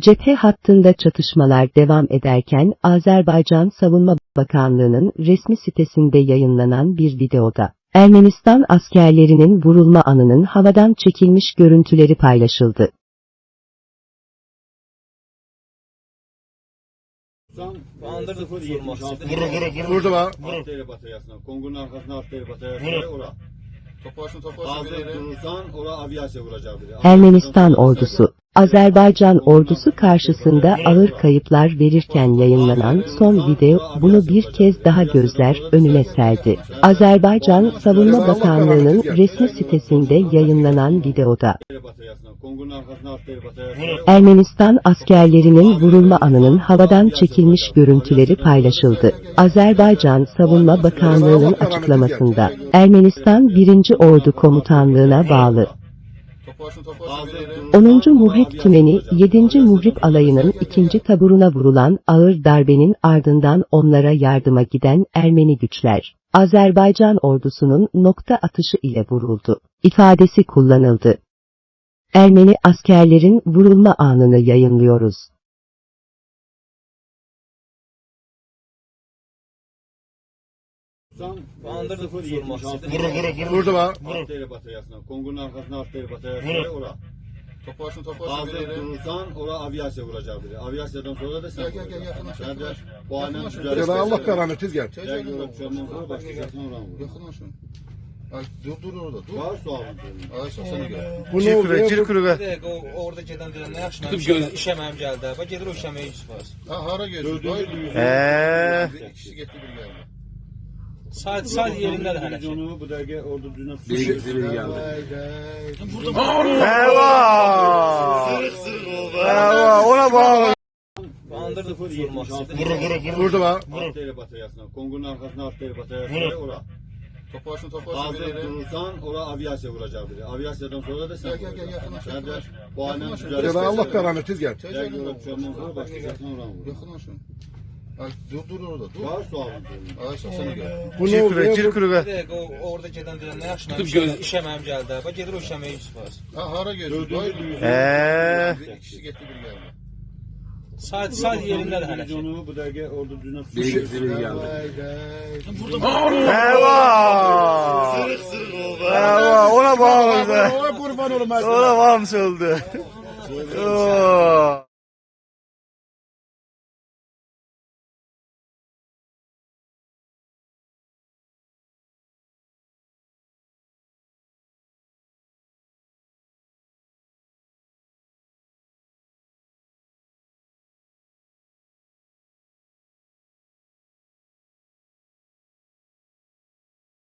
Cephe hattında çatışmalar devam ederken Azerbaycan Savunma Bakanlığı'nın resmi sitesinde yayınlanan bir videoda Ermenistan askerlerinin vurulma anının havadan çekilmiş görüntüleri paylaşıldı. Sen Bandırdı sıfır vurmak yetmiş altı. istedi. Vurur vurur vurur. Vurdu bak. Arteri bataryasına. Kongunun arkasına arteri bataryasına. Vurur. Ora. Topaşın topaşın Hazır birileri. durursan ora avyasya vuracak biri. Ermenistan ordusu, Azerbaycan ordusu karşısında ağır kayıplar verirken yayınlanan son video bunu bir kez daha gözler önüne serdi. Azerbaycan Savunma Bakanlığı'nın resmi sitesinde yayınlanan videoda. Ermenistan askerlerinin vurulma anının havadan çekilmiş görüntüleri paylaşıldı. Azerbaycan Savunma Bakanlığı'nın açıklamasında Ermenistan 1. Ordu Komutanlığı'na bağlı Topaşın topaşın Hazır birileri. 10. Muhrip Tümeni 7. Muhrip Alayı'nın 2. taburuna vurulan ağır darbenin ardından onlara yardıma giden Ermeni güçler, Azerbaycan ordusunun nokta atışı ile vuruldu. ifadesi kullanıldı. Ermeni askerlerin vurulma anını yayınlıyoruz. Sen Bandırdı sıfır vurmak yetmiş altı. istedi. Vurur vurur vurur. Vurdu bak. Arteri bataryasına. Kongunun arkasına arteri bataryasına. Vurur. Ora. Topaşın topaşın Hazır birileri. durursan ora avyasya vuracak biri. Avyasyadan sonra da sen Gel, gel, gel, vuracaksın. yakına, Sen de bu aynen Yakına, düzelirsin. yakına. Allah kahramet gel. Gel gör öpüşenden sonra başlayacaksın oradan vur. Yakınlaşın. Ay dur dur orada dur. Var sualın senin. Ay sen gel. Bu ne oldu ya? Bu- Bir dəqiqə o orada gedən deyən nə yaxşı mənim işə- işəməyim gəldi. Bax gedir o işəməyə Yusuf Aras. Ha hara? Dördüncü divizyon. Eee. Bir kişi gitti bir geldi. Saat saat hələ ki. Divizyonu bu dəqiqə orada düzünə Eyvah ona bağlı. Bandırdı vurmaq istedi. Vurur vurur vurur. Vurdu bak. Arteri bataryasına. Kongunun arkasına arteri bataryasına. Vurur. Ora. Topaşın topaşın Hazır birileri. durursan ora avyasya vuracak biri. Avyasyadan sonra da sen Gel, gel, gel, vuracaksın. yakınlaş, Sen de yakınlaş. bu aynen Yakınlaş. Ya düzelirsin. da Allah kahramet gel. Gel gör öpüşenden sonra başlayacaksın oradan vur. Yakınlaşın. Dur dur orada dur. Var sualın senin. Ay sen gel. Bu ne oldu ya? Bu- Bir dəqiqə o orada gedən deyən nə yaxşı mənim işə- işəməyim gəldi. Bax gedir o işəməyə Yusuf Aras. Ha hara geldin? Dördüncü divizyon. Eee. Bir kişi gitti bir geldi. Saat saat yerindədir hələ ki. Divizyonu bu dəqiqə orada düzünə Eyvah. Eyvah ona bağlı. Kurban olmaz. Ona bağlı öldü. Oo.